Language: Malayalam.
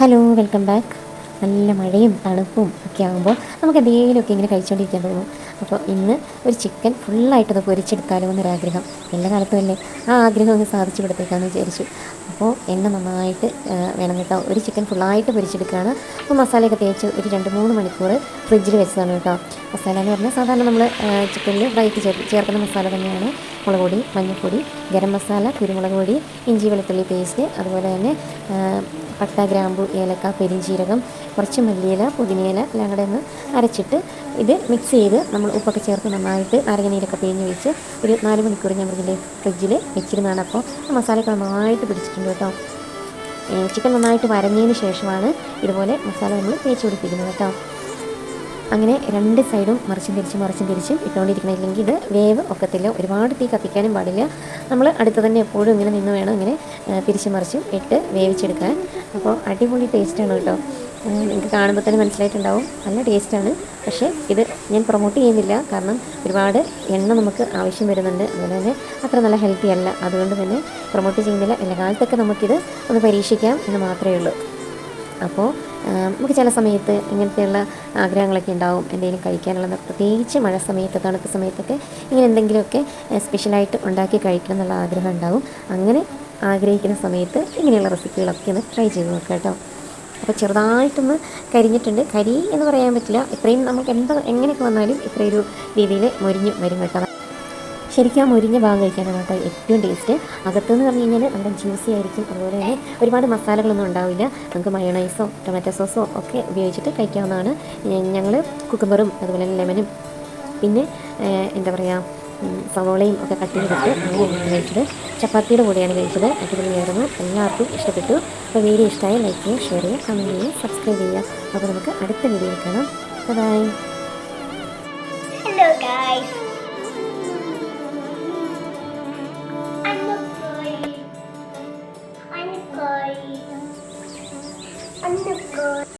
ഹലോ വെൽക്കം ബാക്ക് നല്ല മഴയും തണുപ്പും ഒക്കെ ആകുമ്പോൾ നമുക്ക് എന്തെങ്കിലുമൊക്കെ ഇങ്ങനെ കഴിച്ചുകൊണ്ടിരിക്കാൻ തോന്നും. അപ്പോൾ ഇന്ന് ഒരു ചിക്കൻ ഫുള്ളായിട്ടൊന്ന് പൊരിച്ചെടുത്താലോ എന്നൊരാഗ്രഹം. എല്ലാ കാലത്തും അല്ലേ? ആ ആഗ്രഹം ഒന്ന് സാധിച്ചു കൊടുത്തേക്കാമെന്ന് വിചാരിച്ചു. അപ്പോൾ എണ്ണ നന്നായിട്ട് വേണം കേട്ടോ. ഒരു ചിക്കൻ ഫുള്ളായിട്ട് പൊരിച്ചെടുക്കുകയാണ്. അപ്പോൾ മസാലയൊക്കെ തേച്ച് ഒരു രണ്ട് മൂന്ന് മണിക്കൂർ ഫ്രിഡ്ജിൽ വെച്ചതാണ് കേട്ടോ. മസാല എന്ന് പറഞ്ഞാൽ സാധാരണ നമ്മൾ ചിക്കനിൽ ഫ്രൈക്ക് ചേർ ചേർക്കുന്ന മസാല തന്നെയാണ്. മുളക് പൊടി മഞ്ഞൾപ്പൊടി ഗരം മസാല കുരുമുളക് പൊടി ഇഞ്ചി വെളുത്തുള്ളി പേസ്റ്റ് അതുപോലെ തന്നെ പട്ട ഗ്രാമ്പു ഏലക്ക പെരിഞ്ചീരകം കുറച്ച് മല്ലിയില പുതിനയില എല്ലാം കൂടെ ഒന്ന് അരച്ചിട്ട് ഇത് മിക്സ് ചെയ്ത് നമ്മൾ ഉപ്പൊക്കെ ചേർത്ത് നന്നായിട്ട് നാരങ്ങനീരൊക്കെ പിഴിഞ്ഞ് വെച്ച് ഒരു നാല് മണിക്കൂർ ഞാൻ പറഞ്ഞില്ലേ ഫ്രിഡ്ജിൽ വെച്ചിരുന്നതാണ്. അപ്പോൾ മസാലയൊക്കെ നന്നായിട്ട് പിടിച്ചിട്ടുണ്ട് കേട്ടോ. ചിക്കൻ നന്നായിട്ട് വരഞ്ഞതിന് ശേഷമാണ് ഇതുപോലെ മസാല നമ്മൾ തേച്ച് പിടിപ്പിക്കുന്നത് കേട്ടോ. അങ്ങനെ രണ്ട് സൈഡും മറിച്ചും തിരിച്ചും മറിച്ചും തിരിച്ചും ഇട്ടുകൊണ്ടിരിക്കണം. ഇല്ലെങ്കിൽ ഇത് വേവ് ഒക്കത്തില്ല. ഒരുപാട് തീ കത്തിക്കാനും പാടില്ല. നമ്മൾ അടുത്ത് തന്നെ എപ്പോഴും ഇങ്ങനെ നിന്ന് വേണം ഇങ്ങനെ തിരിച്ചും മറിച്ചും ഇട്ട് വേവിച്ചെടുക്കാൻ. അപ്പോൾ അടിപൊളി ടേസ്റ്റാണ് കേട്ടോ. എനിക്ക് കാണുമ്പോൾ തന്നെ മനസ്സിലായിട്ടുണ്ടാവും. നല്ല ടേസ്റ്റാണ് പക്ഷേ ഇത് ഞാൻ പ്രൊമോട്ട് ചെയ്യുന്നില്ല. കാരണം ഒരുപാട് എണ്ണ നമുക്ക് ആവശ്യം വരുന്നുണ്ട്. അതുപോലെ തന്നെ അത്ര നല്ല ഹെൽത്തി അല്ല. അതുകൊണ്ട് തന്നെ പ്രൊമോട്ട് ചെയ്യുന്നില്ല. എല്ലാ കാലത്തൊക്കെ നമുക്കിത് ഒന്ന് പരീക്ഷിക്കാം എന്ന് മാത്രമേ ഉള്ളൂ. അപ്പോൾ നമുക്ക് ചില സമയത്ത് ഇങ്ങനത്തെയുള്ള ആഗ്രഹങ്ങളൊക്കെ ഉണ്ടാവും. എന്തെങ്കിലും കഴിക്കാനുള്ള പ്രത്യേകിച്ച് മഴ സമയത്ത് തണുപ്പ് സമയത്തൊക്കെ ഇങ്ങനെ എന്തെങ്കിലുമൊക്കെ സ്പെഷ്യലായിട്ട് ഉണ്ടാക്കി കഴിക്കണം എന്നുള്ള ആഗ്രഹം ഉണ്ടാവും. അങ്ങനെ ആഗ്രഹിക്കുന്ന സമയത്ത് ഇങ്ങനെയുള്ള റെസിപ്പികളൊക്കെ ഒന്ന് ട്രൈ ചെയ്ത് നോക്കാം കേട്ടോ. അപ്പോൾ ചെറുതായിട്ടൊന്ന് കരിഞ്ഞിട്ടുണ്ട്. കരി എന്ന് പറയാൻ പറ്റില്ല. ഇത്രയും നമുക്ക് എന്താ എങ്ങനെയൊക്കെ വന്നാലും ഇത്രയൊരു രീതിയിൽ മൊരിഞ്ഞ് വരും കേട്ടോ. ശരിക്കും മുരിഞ്ഞ ഭാഗം കഴിക്കാനാണ് കേട്ടോ ഏറ്റവും ടേസ്റ്റ് അകത്തെന്ന് പറഞ്ഞു കഴിഞ്ഞാൽ നല്ല ജ്യൂസി ആയിരിക്കും. അതുപോലെ തന്നെ ഒരുപാട് മസാലകളൊന്നും ഉണ്ടാവില്ല. നമുക്ക് മയോണൈസോ ടൊമാറ്റോ സോസോ ഒക്കെ ഉപയോഗിച്ചിട്ട് കഴിക്കാവുന്നതാണ്. ഞങ്ങൾ കുക്കുംബറും അതുപോലെ തന്നെ ലെമനും പിന്നെ എന്താ പറയുക സവോളയും ഒക്കെ കട്ട് ചെയ്തിട്ട് അങ്ങനെയാണ് കഴിച്ചത്. ചപ്പാത്തിയുടെ കൂടെയാണ് കഴിച്ചത്. അടിപൊളിയായിരുന്നു. എല്ലാവർക്കും ഇഷ്ടപ്പെട്ടു. അപ്പോൾ വീഡിയോ ഇഷ്ടമായി ലൈക്ക് ചെയ്യുക ഷെയർ ചെയ്യുക കമന്റ് ചെയ്യുക സബ്സ്ക്രൈബ് ചെയ്യുക. അപ്പോൾ നമുക്ക് അടുത്ത വീഡിയോയിൽ കാണാം. Bye hello guys. cười anh được cười.